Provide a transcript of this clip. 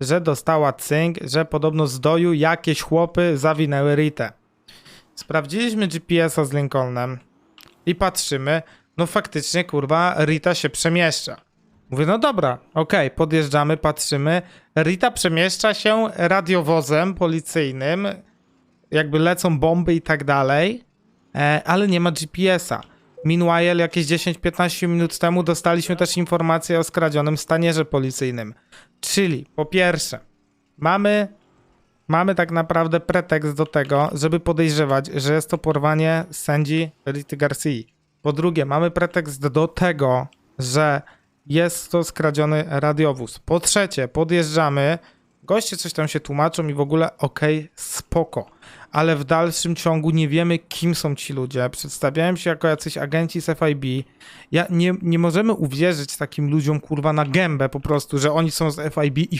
że dostała cynk, że podobno z doju jakieś chłopy zawinęły Ritę. Sprawdziliśmy GPS-a z Lincolnem i patrzymy, no faktycznie, kurwa, Rita się przemieszcza. Mówię, no dobra, okej, podjeżdżamy, patrzymy. Rita przemieszcza się radiowozem policyjnym, jakby lecą bomby i tak dalej, e, ale nie ma GPS-a. Meanwhile, jakieś 10-15 minut temu dostaliśmy też informację o skradzionym stanierze policyjnym. Czyli, po pierwsze, mamy, mamy tak naprawdę pretekst do tego, żeby podejrzewać, że jest to porwanie sędzi Rity Garcia. Po drugie, mamy pretekst do tego, że jest to skradziony radiowóz. Po trzecie, podjeżdżamy, goście coś tam się tłumaczą i w ogóle okej, spoko. Ale w dalszym ciągu nie wiemy, kim są ci ludzie. Przedstawiają się jako jacyś agenci z FIB. Ja nie, nie możemy uwierzyć takim ludziom, kurwa, na gębę po prostu, że oni są z FIB i